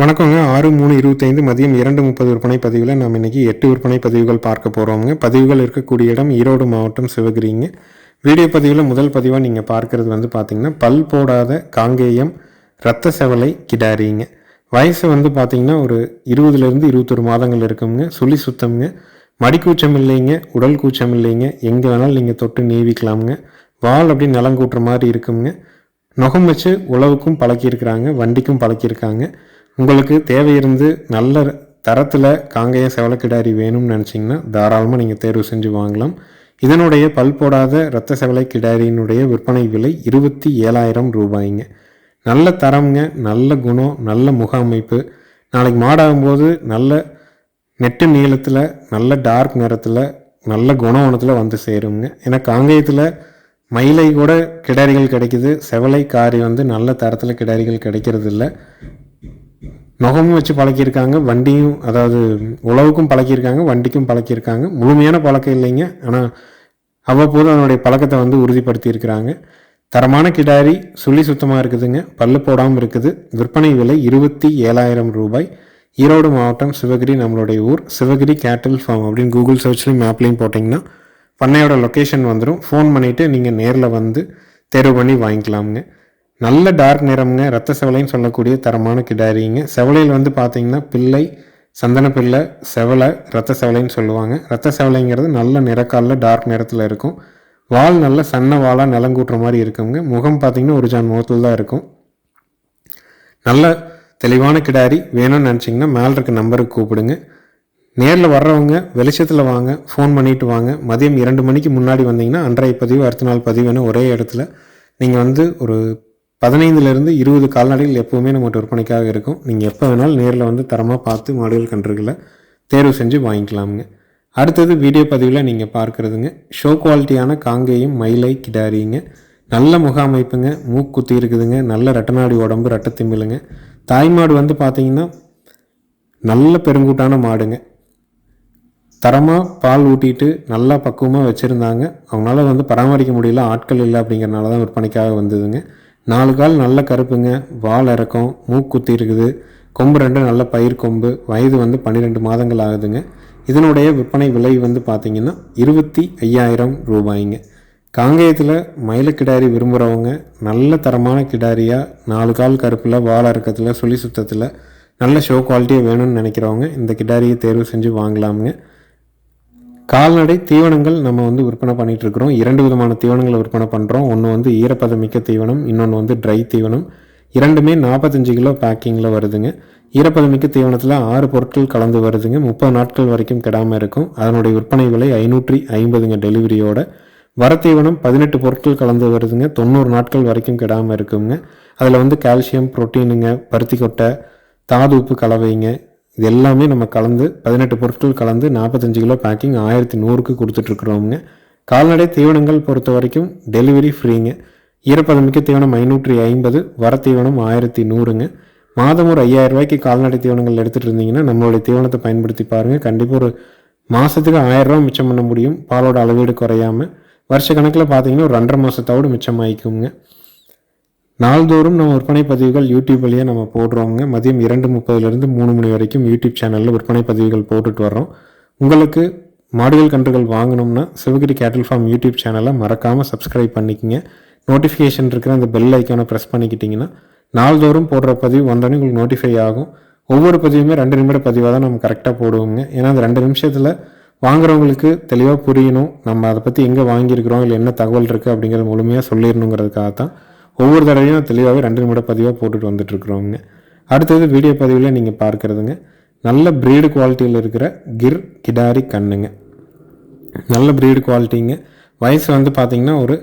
வணக்கங்க. ஆறு மூணு இருபத்தைந்து மதியம் இரண்டு முப்பது விற்பனை பதிவில் நாம் இன்றைக்கி எட்டு விற்பனை பதிவுகள் பார்க்க போகிறோங்க பதிவுகள் இருக்கக்கூடிய இடம் ஈரோடு மாவட்டம் சிவகிரிங்க. வீடியோ பதிவில் முதல் பதிவாக நீங்கள் பார்க்குறது வந்து பார்த்திங்கன்னா பல் போடாத காங்கேயம் ரத்த செவலை கிடாரிங்க. வயசு வந்து பார்த்திங்கன்னா ஒரு இருபதுலேருந்து இருபத்தொரு மாதங்கள் இருக்குங்க. சுழி சுத்தம்ங்க. மடிக்கூச்சம் இல்லைங்க. உடல் கூச்சம் இல்லைங்க. எங்கே வேணாலும் நீங்கள் தொட்டு நீவிக்கலாமுங்க. வால் அப்படி நிலம் கூட்டுற மாதிரி இருக்குங்க. நுகம் வச்சு உழவுக்கும் பழக்கியிருக்கிறாங்க. வண்டிக்கும் பழக்கியிருக்காங்க. உங்களுக்கு தேவை இருந்து நல்ல தரத்தில் காங்கேய செவலக்கிடாரி வேணும்னு நினச்சிங்கன்னா தாராளமாக நீங்கள் தேர்வு செஞ்சு வாங்கலாம். இதனுடைய பல் போடாத இரத்த செவலை கிடாரியினுடைய விற்பனை விலை இருபத்தி ஏழாயிரம் ரூபாய்ங்க. நல்ல தரம்ங்க நல்ல குணம் நல்ல முக அமைப்பு. நாளைக்கு மாடாகும்போது நல்ல நெட்டு நீளத்தில் நல்ல டார்க் நிறத்தில் நல்ல குணவனத்தில் வந்து சேருங்க ஏன்னா காங்கேயத்தில் மயிலை கூட கிடாரிகள் கிடைக்குது செவலை காரி வந்து நல்ல தரத்தில் கிடாரிகள் கிடைக்கிறது இல்லை நுகமும் வச்சு பழக்கியிருக்காங்க வண்டியும் அதாவது உழவுக்கும் பழக்கியிருக்காங்க வண்டிக்கும் பழக்கியிருக்காங்க. முழுமையான பழக்கம் இல்லைங்க. ஆனால் அவ்வப்போது அதனுடைய பழக்கத்தை வந்து உறுதிப்படுத்தியிருக்கிறாங்க. தரமான கிடாரி சுழி சுத்தமாக இருக்குதுங்க. பல்லு போடாமல் இருக்குது. விற்பனை விலை இருபத்தி ஏழாயிரம் ரூபாய். ஈரோடு மாவட்டம் சிவகிரி நம்மளுடைய ஊர். சிவகிரி கேட்டில் ஃபார்ம் அப்படின்னு கூகுள் சர்ச்லையும் மேப்லேயும் போட்டிங்கன்னா பண்ணையோட லொக்கேஷன் வந்துடும் ஃபோன் பண்ணிவிட்டு நீங்கள் நேரில் வந்து தேர்வு பண்ணி வாங்கிக்கலாமுங்க. நல்ல டார்க் நிறம்ங்க ரத்த செவலைன்னு சொல்லக்கூடிய தரமான கிடாரிங்க. செவலையில் வந்து பார்த்தீங்கன்னா பிள்ளை சந்தன பிள்ளை செவலை ரத்த செவலைன்னு சொல்லுவாங்க. ரத்த செவலைங்கிறது நல்ல நிறக்காலில் டார்க் நிறத்தில் இருக்கும். வால் நல்ல சன்ன வாலாக நிலங்கூட்டுற மாதிரி இருக்குங்க. முகம் பார்த்தீங்கன்னா ஒரு ஜான் முகத்தில் தான் இருக்கும். நல்ல தெளிவான கிடாரி. வேணும்னு நினச்சிங்கன்னா மேலே இருக்க நம்பருக்கு கூப்பிடுங்க. நேரில் வர்றவங்க வெளிச்சத்தில் வாங்க ஃபோன் பண்ணிவிட்டு வாங்க. மதியம் இரண்டு மணிக்கு முன்னாடி வந்தீங்கன்னா அன்றைய பதிவு அடுத்த நாள் பதிவுன்னு ஒரே இடத்துல நீங்கள் வந்து ஒரு பதினைந்துலேருந்து இருபது கால்நடைகள் எப்போவுமே நம்மகிட்ட விற்பனைக்காக இருக்கும். நீங்கள் எப்போ வேணாலும் நேரில் வந்து தரமாக பார்த்து மாடுகள் கன்றுகளை தேர்வு செஞ்சு வாங்கிக்கலாமுங்க. அடுத்தது வீடியோ பதிவில் நீங்கள் பார்க்குறதுங்க. ஷோ குவாலிட்டியான காங்கேயும் மயிலை கிடாரிங்க. நல்ல முக அமைப்புங்க. மூக்குத்தி இருக்குதுங்க. நல்ல ரெட்டநாடி உடம்பு ரெட்டத்திமிழுங்க தாய்மாடு வந்து பார்த்தீங்கன்னா நல்ல பெருங்கூட்டான மாடுங்க. தரமாக பால் ஊட்டிட்டு நல்லா பக்குவமாக வச்சுருந்தாங்க. அவங்களால வந்து பராமரிக்க முடியல. ஆட்கள் இல்லை அப்படிங்கிறனால தான் விற்பனைக்காக வந்ததுங்க. நாலு கால் நல்ல கருப்புங்க வால் இறக்கம் மூக்குத்தி இருக்குது. கொம்பு ரெண்டு நல்ல பயிர் கொம்பு. வயது வந்து பன்னிரெண்டு மாதங்கள் ஆகுதுங்க. இதனுடைய விற்பனை விலை வந்து பார்த்திங்கன்னா இருபத்தி ஐயாயிரம் ரூபாய்ங்க. காங்கேயத்தில் மயில கிடாரி விரும்புகிறவங்க நல்ல தரமான கிடாரியாக நாலு கால் கருப்பில் வாழ இறக்கத்தில் சுழி சுத்தத்தில் நல்ல ஷோ குவாலிட்டியாக வேணும்னு நினைக்கிறவங்க இந்த கிடாரியை தேர்வு செஞ்சு வாங்கலாமுங்க. கால்நடை தீவனங்கள் நம்ம வந்து விற்பனை பண்ணிகிட்டு இருக்கிறோம் இரண்டு விதமான தீவனங்களை விற்பனை பண்ணுறோம் ஒன்று வந்து ஈரப்பதமிக்க தீவனம் இன்னொன்று வந்து ட்ரை தீவனம். இரண்டுமே நாற்பத்தஞ்சு கிலோ பேக்கிங்கில் வருதுங்க. ஈரப்பதமிக்க தீவனத்தில் ஆறு பொருட்கள் கலந்து வருதுங்க. முப்பது நாட்கள் வரைக்கும் கெடாமல் இருக்கும். அதனுடைய விற்பனை விலை ஐநூற்றி ஐம்பதுங்க டெலிவரியோட வர தீவனம் பதினெட்டு பொருட்கள் கலந்து வருதுங்க. தொண்ணூறு நாட்கள் வரைக்கும் கெடாமல் இருக்குங்க. அதில் வந்து கால்சியம் புரோட்டீனுங்க பருத்தி கொட்டை தாது உப்பு கலவைங்க இது எல்லாமே நம்ம கலந்து பதினெட்டு பொருட்கள் கலந்து நாற்பத்தஞ்சு கிலோ பேக்கிங் ஆயிரத்தி நூறுக்கு கொடுத்துட்ருக்குறோங்க கால்நடை தீவனங்கள் பொறுத்த வரைக்கும் டெலிவரி ஃப்ரீங்க ஈரப்பதமிக்க தீவனம் ஐநூற்றி ஐம்பது வர தீவனம் ஆயிரத்தி நூறுங்க. மாதம் ஒரு ஐயாயிரம் ரூபாய்க்கு கால்நடை தீவனங்கள் எடுத்துகிட்டு இருந்தீங்கன்னா நம்மளுடைய தீவனத்தை பயன்படுத்தி பாருங்கள் கண்டிப்பாக ஒரு மாதத்துக்கு ஆயிரரூவா மிச்சம் பண்ண முடியும். பாலோட அளவீடு குறையாமல் வருஷ கணக்கில் பார்த்தீங்கன்னா ஒரு ரெண்டரை மாதத்தோடு மிச்சமாயிக்குங்க. நாள்தோறும் நம்ம விற்பனை பதிவுகள் யூடியூப் வழியாக நம்ம போடுறோங்க மதியம் இரண்டு முப்பதுலேருந்து மூணு மணி வரைக்கும் யூடியூப் சேனலில் விற்பனை பதிவுகள் போட்டுட்டு வர்றோம். உங்களுக்கு மாடுகள் கன்றுகள் வாங்கணும்னா சிவகிரி கேட்டல் ஃபார்ம் யூடியூப் சேனலை மறக்காமல் சப்ஸ்கிரைப் பண்ணிக்கங்க. நோட்டிஃபிகேஷன் இருக்கிற அந்த பெல் ஐக்கானை ப்ரெஸ் பண்ணிக்கிட்டிங்கன்னா நாள்தோறும் போடுற பதிவு வந்தோடனே உங்களுக்கு நோட்டிஃபை ஆகும். ஒவ்வொரு பதிவுமே ரெண்டு நிமிட பதிவாக தான் நம்ம கரெக்டாக போடுவோங்க ஏன்னா அந்த ரெண்டு நிமிஷத்தில் வாங்குறவங்களுக்கு தெளிவாக புரியணும். நம்ம அதை பற்றி எங்கே வாங்கியிருக்கிறோம் இல்லை என்ன தகவல் இருக்குது அப்படிங்கிறத முழுமையாக சொல்லிடணுங்கிறதுக்காக தான் ஒவ்வொரு தடவையும் தெளிவாகவே ரெண்டு நிமிட பதிவாக போட்டுட்டு வந்துட்டுருக்குறோங்க அடுத்தது வீடியோ பதிவில் நீங்கள் பார்க்குறதுங்க. நல்ல ப்ரீடு குவாலிட்டியில் இருக்கிற கிர் கிடாரி கண்ணுங்க. நல்ல ப்ரீடு குவாலிட்டிங்க வயசு வந்து பார்த்திங்கன்னா ஒரு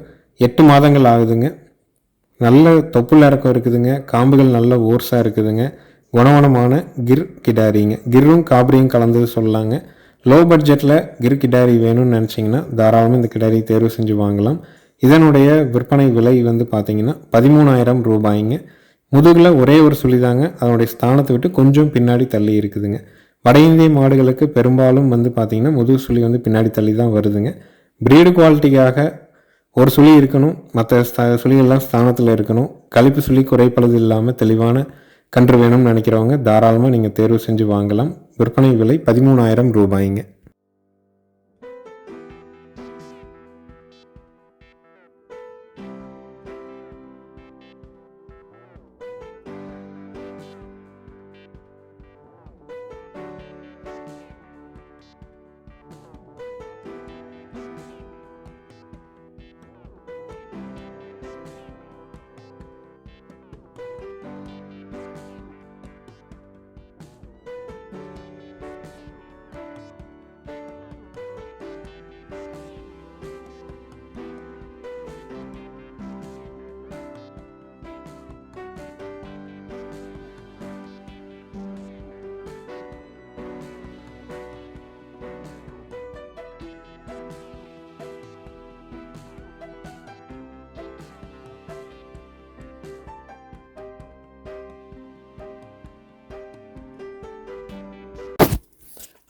எட்டு மாதங்கள் ஆகுதுங்க. நல்ல தொப்புள் இறக்கம் இருக்குதுங்க. காம்புகள் நல்ல ஓர்ஸாக இருக்குதுங்க. குணவனமான கிர் கிடாரிங்க. கிர்ரும் காபரியும் கலந்தது சொல்லலாங்க. லோ பட்ஜெட்டில் கிர் கிடாரி வேணும்னு நினச்சிங்கன்னா தாராளமாக இந்த கிடாரி தேர்வு செஞ்சு வாங்கலாம். இதனுடைய விற்பனை விலை வந்து பார்த்திங்கன்னா பதிமூணாயிரம் ரூபாய்ங்க. முதுகில் ஒரே ஒரு சுழி தாங்க அதனுடைய ஸ்தானத்தை விட்டு கொஞ்சம் பின்னாடி தள்ளி இருக்குதுங்க. வட இந்திய மாடுகளுக்கு பெரும்பாலும் வந்து பார்த்திங்கன்னா முதுகு சுழி வந்து பின்னாடி தள்ளி தான் வருதுங்க. ப்ரீடு குவாலிட்டிக்காக ஒரு சுழி இருக்கணும். மற்ற ஸ்த சுழிகள்லாம் ஸ்தானத்தில் இருக்கணும். கழிப்பு சுழி குறைப்பளது இல்லாமல் தெளிவான கன்று வேணும்னு நினைக்கிறவங்க தாராளமாக நீங்கள் தேர்வு செஞ்சு வாங்கலாம். விற்பனை விலை பதிமூணாயிரம் ரூபாய்ங்க.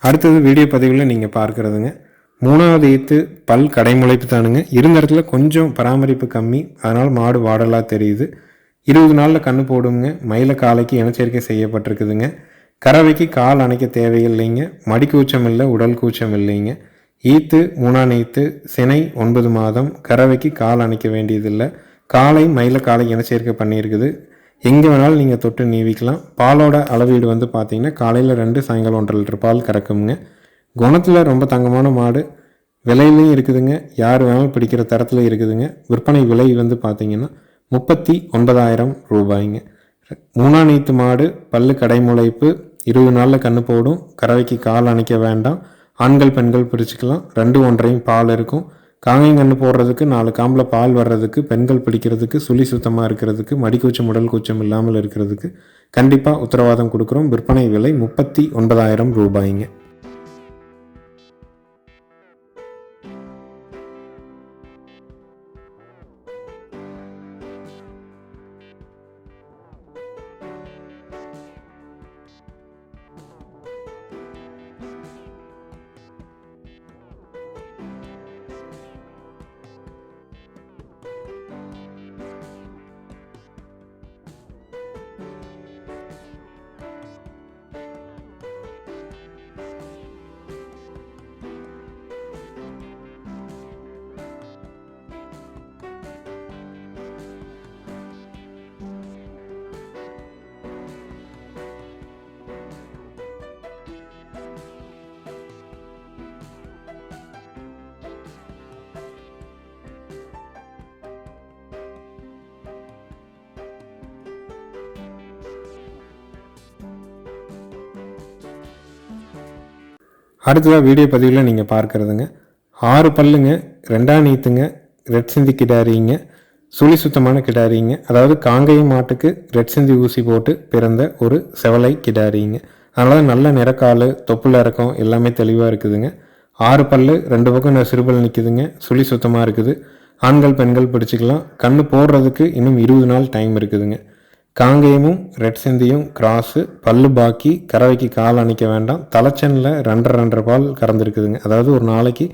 அடுத்தது வீடியோ பதிவில் நீங்கள் பார்க்குறதுங்க. மூணாவது ஈத்து பல் கடைமுளைப்பு தானுங்க. இருந்த இடத்துல கொஞ்சம் பராமரிப்பு கம்மி. அதனால் மாடு வாடலாக தெரியுது. இருபது நாளில் கண்ணு போடுங்க. மயில காலைக்கு இனச்சேர்க்கை செய்யப்பட்டிருக்குதுங்க. கறவைக்கு கால் அணைக்க தேவையில்லைங்க. மடி கூச்சம் இல்லை உடல் கூச்சம் இல்லைங்க ஈத்து மூணாம் ஈத்து சினை ஒன்பது மாதம். கறவைக்கு கால் அணைக்க வேண்டியதில்லை. காலை மயில காலை இனச்சேர்க்கை பண்ணியிருக்குது. எங்கே வேணாலும் நீங்கள் தொட்டு நீவிக்கலாம். பாலோட அளவீடு வந்து பார்த்தீங்கன்னா காலையில் ரெண்டு சாயங்காலம் ஒன்றரை லிட்டர் பால் கறக்குங்க குணத்தில் ரொம்ப தங்கமான மாடு. விலையிலையும் இருக்குதுங்க. யார் வேணாலும் பிடிக்கிற தரத்தில் இருக்குதுங்க. விற்பனை விலை வந்து பார்த்தீங்கன்னா முப்பத்தி ஒன்பதாயிரம் ரூபாய்ங்க. மூணா நீத்து மாடு பல்லு கடைமுளைப்பு இருபது நாளில் கண்ணு போடும். கறவைக்கு கால் அணைக்க வேண்டாம். ஆண்கள் பெண்கள் பிரிச்சுக்கலாம். ரெண்டு ஒன்றையும் பால் இருக்கும். காங்கை கண்ணு போடுறதுக்கு நாலு காம்பில் பால் வர்றதுக்கு பெண்கள் பிடிக்கிறதுக்கு சுழி சுத்தமாக இருக்கிறதுக்கு மடிக்கூச்சம் உடல் கூச்சம் இல்லாமல் இருக்கிறதுக்கு கண்டிப்பாக உத்தரவாதம் கொடுக்குறோம். விற்பனை விலை முப்பத்தி ஒன்பதாயிரம் ரூபாய்ங்க. அடுத்ததாக வீடியோ பதிவில் நீங்கள் பார்க்குறதுங்க. ஆறு பல்லுங்க ரெண்டாம் நீத்துங்க ரெட் சிந்தி கிடாரிங்க சுழி சுத்தமான கிடாரிங்க அதாவது காங்கை மாட்டுக்கு ரெட் சிந்தி ஊசி போட்டு பிறந்த ஒரு செவலை கிடாரிங்க. அதனால் நல்ல நிறக்கால் தொப்புல இறக்கம் எல்லாமே தெளிவாக இருக்குதுங்க. ஆறு பல்லு ரெண்டு பக்கம் சிறுபல் நிற்குதுங்க சுழி சுத்தமாக இருக்குது. ஆண்கள் பெண்கள் பிடிச்சிக்கலாம். கண்ணு போடுறதுக்கு இன்னும் இருபது நாள் டைம் இருக்குதுங்க. காங்கேயமும் ரெட் சிந்தியும் கிராஸு பல்லு பாக்கி கறவைக்கு கால் அணைக்க வேண்டாம். தலைச்சனில் ரெண்டரை ரெண்டரை பால் கறந்துருக்குதுங்க. அதாவது ஒரு நாளைக்கு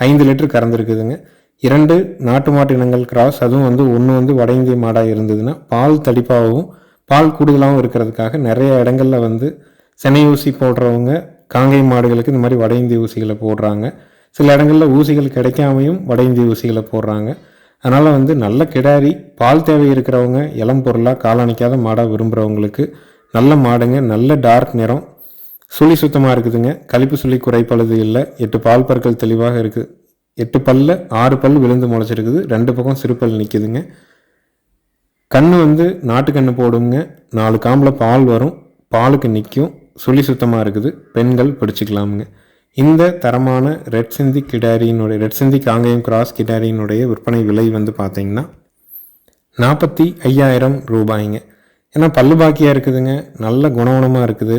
ஐந்து லிட்டர் கறந்துருக்குதுங்க. இரண்டு நாட்டு மாட்டு இனங்கள் கிராஸ் அதுவும் வந்து ஒன்று வந்து வட இந்திய மாடாக இருந்ததுன்னா பால் தடிப்பாகவும் பால் கூடுதலாகவும் இருக்கிறதுக்காக நிறைய இடங்களில் வந்து சென்னை ஊசி போடுறவங்க காங்கை மாடுகளுக்கு இந்த மாதிரி வட இந்திய ஊசிகளை போடுறாங்க. சில இடங்களில் ஊசிகள் கிடைக்காமையும் வட இந்திய ஊசிகளை போடுறாங்க. அதனால் வந்து நல்ல கிடாரி பால் தேவை இருக்கிறவங்க இளம் பொருளாக காலணிக்காத மாடாக விரும்புகிறவங்களுக்கு நல்ல மாடுங்க நல்ல டார்க் நிறம் சுழி சுத்தமாக இருக்குதுங்க. கழிப்பு சுழி குறைப்பழுது இல்லை எட்டு பால் பற்கள் தெளிவாக இருக்குது எட்டு பல்ல ஆறு பல் விழுந்து முளைச்சிருக்குது. ரெண்டு பக்கம் சிறுப்பல் நிற்குதுங்க கண் வந்து நாட்டு கண்ணு போடுங்க. நாலு காம்பில் பால் வரும். பாலுக்கு நிற்கும் சுழி சுத்தமாக இருக்குது. பெண்கள் பிடிச்சிக்கலாமுங்க. இந்த தரமான ரெட் சிந்தி கிடாரியினுடைய ரெட் சிந்தி காங்கேயம் கிராஸ் கிடாரியினுடைய விற்பனை விலை வந்து பார்த்தீங்கன்னா நாற்பத்தி ஐயாயிரம் ரூபாய்ங்க. ஏன்னா பல்லு பாக்கியாக இருக்குதுங்க. நல்ல குணகுணமாக இருக்குது.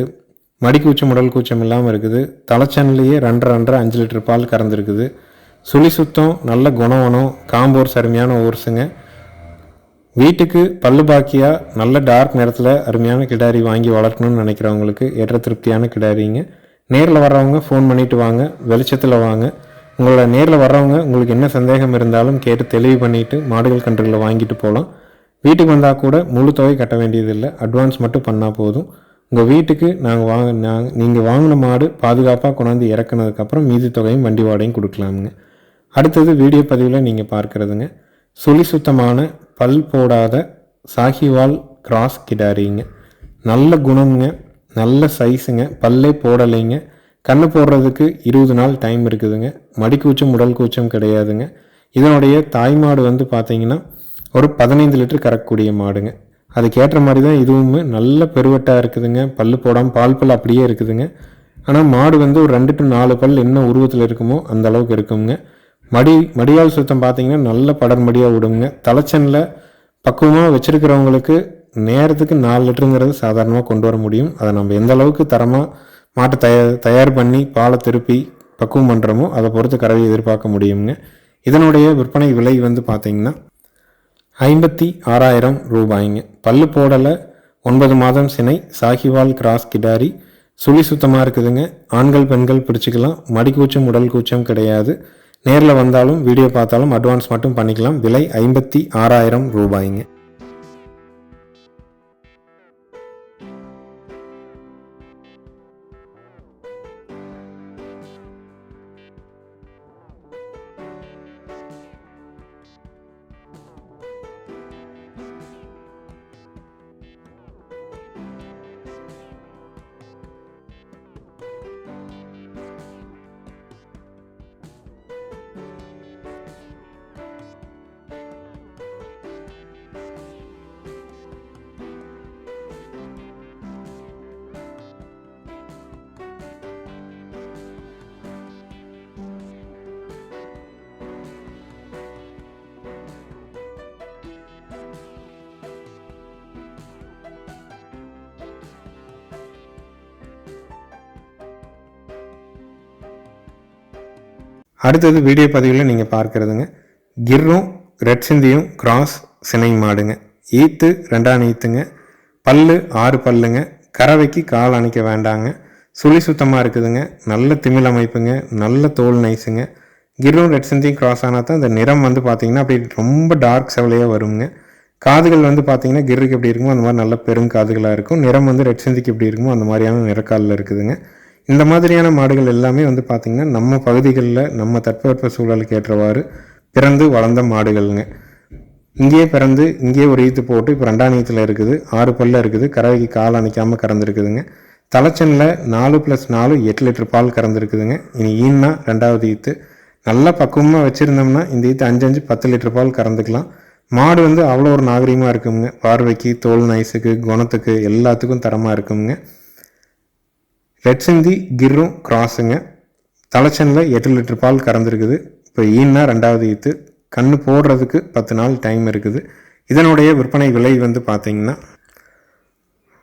மடிக்கூச்சம் உடல் கூச்சம் இல்லாமல் இருக்குது. தலைச்சன்லேயே ரெண்டரை ரெண்டரை அஞ்சு லிட்டர் பால் கறந்துருக்குது. சுழி சுத்தம் நல்ல குணவனம் காம்போர் அருமையான ஓர்ஸுங்க. வீட்டுக்கு பல்லு பாக்கியாக நல்ல டார்க் நேரத்தில் அருமையான கிடாரி வாங்கி வளர்க்கணும்னு நினைக்கிறவங்களுக்கு ஏற்ற திருப்தியான கிடாரிங்க. நேரில் வர்றவங்க ஃபோன் பண்ணிவிட்டு வாங்க வெளிச்சத்தில் வாங்க. உங்களோட நேரில் வர்றவங்க உங்களுக்கு என்ன சந்தேகம் இருந்தாலும் கேட்டு தெளிவு பண்ணிவிட்டு மாடுகள் கன்றுகளை வாங்கிட்டு போகலாம் வீட்டுக்கு வந்தால் கூட முழு தொகை கட்ட வேண்டியதில்லை. அட்வான்ஸ் மட்டும் பண்ணால் போதும். உங்கள் வீட்டுக்கு நாங்கள் வாங்க நாங்கள் நீங்கள் வாங்கின மாடு பாதுகாப்பாக கொண்டாந்து இறக்குனதுக்கப்புறம் மீதி தொகையும் வண்டி வாடகையும் கொடுக்கலாமுங்க. அடுத்தது வீடியோ பதிவில் நீங்கள் பார்க்குறதுங்க. சுழி சுத்தமான பல் போடாத சாஹிவால் கிராஸ் கிடாரிங்க. நல்ல குணம்ங்க. நல்ல சைஸுங்க பல்லே போடலைங்க. கண்ணு போடுறதுக்கு இருபது நாள் டைம் இருக்குதுங்க. மடிக்கூச்சம் உடல் கூச்சம் கிடையாதுங்க. இதனுடைய தாய்மாடு வந்து பார்த்தீங்கன்னா ஒரு பதினைந்து லிட்டர் கறக்கக்கூடிய மாடுங்க. அதுக்கேற்ற மாதிரி தான் இதுவுமே நல்ல பெருவட்டாக இருக்குதுங்க. பல்லு போடாமல் பால் பல் அப்படியே இருக்குதுங்க. ஆனால் மாடு வந்து ஒரு ரெண்டு டு நாலு பல் என்ன உருவத்தில் இருக்குமோ அந்த அளவுக்கு இருக்குங்க. மடி மடியால் சுத்தம் பார்த்தீங்கன்னா நல்ல படர்மடியாக விடுங்க. தலைச்சனில் பக்குவமாக வச்சுருக்கிறவங்களுக்கு நேரத்துக்கு நாலு லிட்டருங்கிறது சாதாரணமாக கொண்டு வர முடியும். அதை நம்ம எந்த அளவுக்கு தரமாக மாட்டை தயார் தயார் பண்ணி பாலை திருப்பி பக்குவம் பண்ணுறோமோ அதை பொறுத்து கறவை எதிர்பார்க்க முடியுங்க இதனுடைய விற்பனை விலை வந்து பார்த்திங்கன்னா ஐம்பத்தி ஆறாயிரம் ரூபாய்ங்க. பல்லு போடலை ஒன்பது மாதம் சினை சாகிவால் கிராஸ் கிடாரி சுழி சுத்தமாக இருக்குதுங்க. ஆண்கள் பெண்கள் பிடிச்சிக்கலாம். மடி கூச்சம் உடல் கூச்சம் கிடையாது. நேரில் வந்தாலும் வீடியோ பார்த்தாலும் அட்வான்ஸ் மட்டும் பண்ணிக்கலாம். விலை ஐம்பத்தி ஆறாயிரம் ரூபாய்ங்க. அடுத்தது வீடியோ பதிவில் நீங்கள் பார்க்குறதுங்க. கிர்ரும் ரெட் சிந்தியும் கிராஸ் சினை மாடுங்க. ஈத்து ரெண்டாம் ஈத்துங்க. பல்லு ஆறு பல்லுங்க. கறவைக்கு கால் அணைக்க வேண்டாங்க. சுழி சுத்தமாக இருக்குதுங்க. நல்ல திமிழ் அமைப்புங்க. நல்ல தோல் நைஸுங்க. கிர்ரும் ரெட் சிந்தியும் கிராஸ் ஆனால் தான் இந்த நிறம் வந்து பார்த்தீங்கன்னா அப்படி ரொம்ப டார்க் செவலையாக வருங்க. காதுகள் வந்து பார்த்திங்கன்னா கிர்ருக்கு எப்படி இருக்குமோ அந்த மாதிரி நல்ல பெருங்காதுகளாக இருக்கும். நிறம் வந்து ரெட் சிந்திக்கு எப்படி இருக்குமோ அந்த மாதிரியான நிறக்காலில் இருக்குதுங்க. இந்த மாதிரியான மாடுகள் எல்லாமே வந்து பார்த்திங்கன்னா நம்ம பகுதிகளில் நம்ம தட்பவெப்ப சூழலுக்கு ஏற்றவாறு பிறந்து வளர்ந்த மாடுகள்ங்க. இங்கேயே பிறந்து இங்கேயே ஒரு ஈத்து போட்டு இப்போ ரெண்டாணியத்தில் இருக்குது ஆறு பல்ல இருக்குது கறவைக்கு கால் அணைக்காமல் கறந்துருக்குதுங்க. தலைச்சனில் நாலு ப்ளஸ் நாலு எட்டு லிட்டர் பால் கறந்துருக்குதுங்க. இனி ஈன்னா ரெண்டாவது ஈத்து. நல்லா பக்குவமாக வச்சுருந்தோம்னா இந்த ஈத்து அஞ்சு அஞ்சு பத்து லிட்டர் பால் கறந்துக்கலாம். மாடு வந்து அவ்வளோ ஒரு நாகரிகமாக இருக்குங்க. பார்வைக்கு தோல் நைஸுக்கு குணத்துக்கு எல்லாத்துக்கும் தரமாக இருக்குங்க. ரெட் சிந்தி கிர்ரும் கிராஸுங்க. தலைச்சனில் எட்டு லிட்டர் பால் கறந்துருக்குது. இப்போ ஈன்னா ரெண்டாவது ஈத்து. கண் போடுறதுக்கு பத்து நாள் டைம் இருக்குது. இதனுடைய விற்பனை விலை வந்து பார்த்திங்கன்னா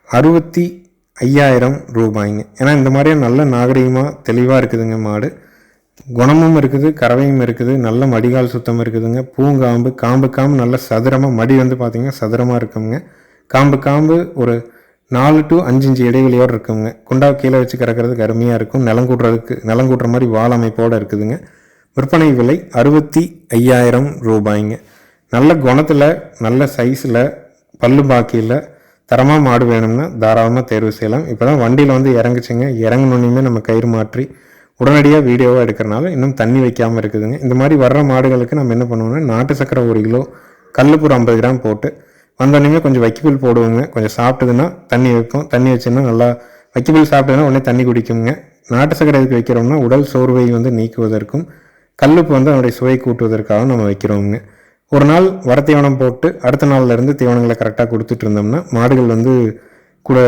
அறுபத்தி ஐயாயிரம் ரூபாய்ங்க. ஏன்னா இந்த மாதிரியே நல்ல நாகரிகமாக தெளிவாக இருக்குதுங்க மாடு. குணமும் இருக்குது கறவையும் இருக்குது நல்ல மடிகால் சுத்தம் இருக்குதுங்க. பூங்காம்பு காம்பு காம்பு நல்ல சதுரமாக மடி வந்து பார்த்திங்கன்னா சதுரமாக இருக்குங்க. காம்பு காம்பு ஒரு நாலு டு அஞ்சு இஞ்சு இடைவெளியோடு இருக்குங்க குண்டா கீழே வச்சு கறக்கிறதுக்கு அருமையாக இருக்கும். நிலங்கூட்டுறதுக்கு நிலங்கூட்டுற மாதிரி வால் அமைப்போடு இருக்குதுங்க. விற்பனை விலை அறுபத்தி ஐயாயிரம் ரூபாய்ங்க. நல்ல குணத்தில் நல்ல சைஸில் பல்லு பாக்கியில் தரமாக மாடு வேணும்னா தாராளமாக தேர்வு செய்யலாம். இப்போ தான் வண்டியில் வந்து இறங்குச்சுங்க. இறங்கணுன்னே நம்ம கயிறு மாற்றி உடனடியாக வீடியோவாக எடுக்கிறனால இன்னும் தண்ணி வைக்காமல் இருக்குதுங்க. இந்த மாதிரி வர்ற மாடுகளுக்கு நம்ம என்ன பண்ணுவோம்னா நாட்டு சக்கரை ஒரு கிலோ கல்லுப்பூர் ஐம்பது கிராம் போட்டு வந்தோடனே கொஞ்சம் வைக்கப்புல் போடுவோங்க. கொஞ்சம் சாப்பிட்டதுன்னா தண்ணி வைப்போம். தண்ணி வச்சுன்னா நல்லா வைக்கப்புல் சாப்பிட்டதுன்னா உடனே தண்ணி குடிக்குங்க. நாட்டு சக்கரை எதுக்கு வைக்கிறோம்னா உடல் சோர்வை வந்து நீக்குவதற்கும் கல்லுப்பு வந்து அதனுடைய சுவை கூட்டுவதற்காக நம்ம வைக்கிறோங்க. ஒரு நாள் வர தீவனம் போட்டு அடுத்த நாள்லேருந்து தீவனங்களை கரெக்டாக கொடுத்துட்டு இருந்தோம்னா மாடுகள் வந்து கூட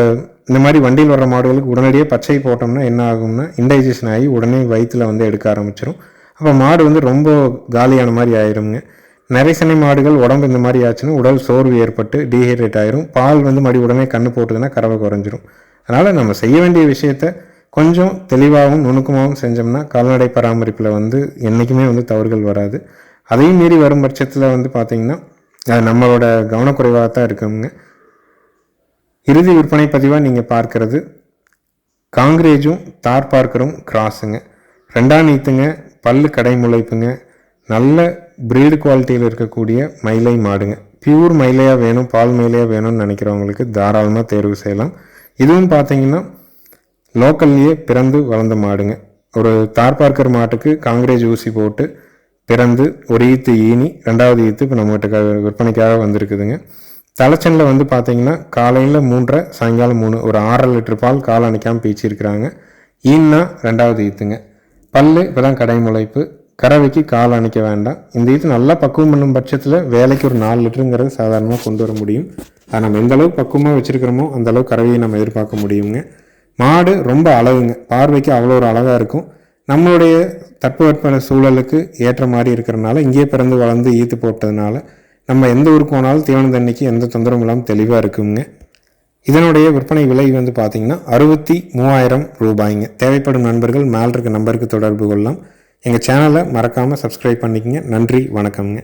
இந்த மாதிரி வண்டியில் வர்ற மாடுகளுக்கு உடனடியே பச்சை போட்டோம்னா என்ன ஆகும்னா இன்டைஜஷன் ஆகி உடனே வயிற்றில் வந்து எடுக்க ஆரம்பிச்சிடும் அப்போ மாடு வந்து ரொம்ப காலியான மாதிரி ஆயிருங்க. நரிசனை மாடுகள் உடம்பு இந்த மாதிரி ஆச்சுன்னா உடல் சோர்வு ஏற்பட்டு டீஹைட்ரேட் ஆயிரும். பால் வந்து மடி உடனே கண்ணு போட்டுதுன்னா கறவை குறைஞ்சிரும். அதனால் நம்ம செய்ய வேண்டிய விஷயத்த கொஞ்சம் தெளிவாகவும் நுணுக்கமாகவும் செஞ்சோம்னா கால்நடை பராமரிப்பில் வந்து என்றைக்குமே வந்து தவறுகள் வராது. அதையும் மீறி வரும் பட்சத்தில் வந்து பார்த்திங்கன்னா அது நம்மளோட கவனக்குறைவாக தான் இருக்குங்க. இறுதி விற்பனை பதிவாக நீங்கள் பார்க்கறது காங்கிரேஜும் தார் பார்க்கரும் கிராஸுங்க. ரெண்டாம் நீத்துங்க பல்லு கடை முளைப்புங்க நல்ல ப்ரீடு குவாலிட்டியில் இருக்கக்கூடிய மயிலை மாடுங்க. பியூர் மயிலையாக வேணும் பால் மயிலையாக வேணும்னு நினைக்கிறவங்களுக்கு தாராளமாக தேர்வு செய்யலாம். இதுவும் பார்த்தீங்கன்னா லோக்கல்லையே பிறந்து வளர்ந்த மாடுங்க. ஒரு தார்பார்க்கர் மாட்டுக்கு காங்கிரேஜ் ஊசி போட்டு பிறந்து ஒரு ஈத்து ஈனி ரெண்டாவது ஈத்து இப்போ நம்மகிட்ட விற்பனைக்காக வந்திருக்குதுங்க. தலைச்சனில் வந்து பார்த்தீங்கன்னா காலையில் மூன்றரை சாயங்காலம் மூணு ஒரு ஆறரை லிட்டர் பால் கால் அணைக்காமல் பீச்சிருக்கிறாங்க. ஈன்னா ரெண்டாவது ஈத்துங்க. பல்லு இப்போ தான் கடை முளைப்பு கறவைக்கு கால் அணைக்க வேண்டாம். இந்த இது நல்லா பக்குவம் பண்ணும் பட்சத்தில் வேலைக்கு ஒரு நாலு லிட்டருங்கிறது சாதாரணமாக கொண்டு வர முடியும். அதை நம்ம எந்த அளவுக்கு பக்குவமாக வச்சுருக்கிறோமோ அந்த அளவுக்கு கறவையை நம்ம எதிர்பார்க்க முடியுங்க. மாடு ரொம்ப அழகுங்க. பார்வைக்கு அவ்வளோ ஒரு அழகாக இருக்கும். நம்மளுடைய தட்பவெப்ப சூழலுக்கு ஏற்ற மாதிரி இருக்கிறனால இங்கேயே பிறந்து வளர்ந்து ஈத்து போட்டதுனால நம்ம எந்த ஊருக்கு போனாலும் தீவன தண்ணிக்கு எந்த தொந்தரவும் இல்லாமல் தெளிவாக இருக்குங்க. இதனுடைய விற்பனை விலை வந்து பார்த்திங்கன்னா அறுபத்தி மூவாயிரம் ரூபாய்ங்க. தேவைப்படும் நண்பர்கள் மேல் இருக்க நம்பருக்கு தொடர்பு கொள்ளலாம். எங்கள் சேனலை மறக்காமல் சப்ஸ்கிரைப் பண்ணிக்கங்க. நன்றி வணக்கம்ங்க.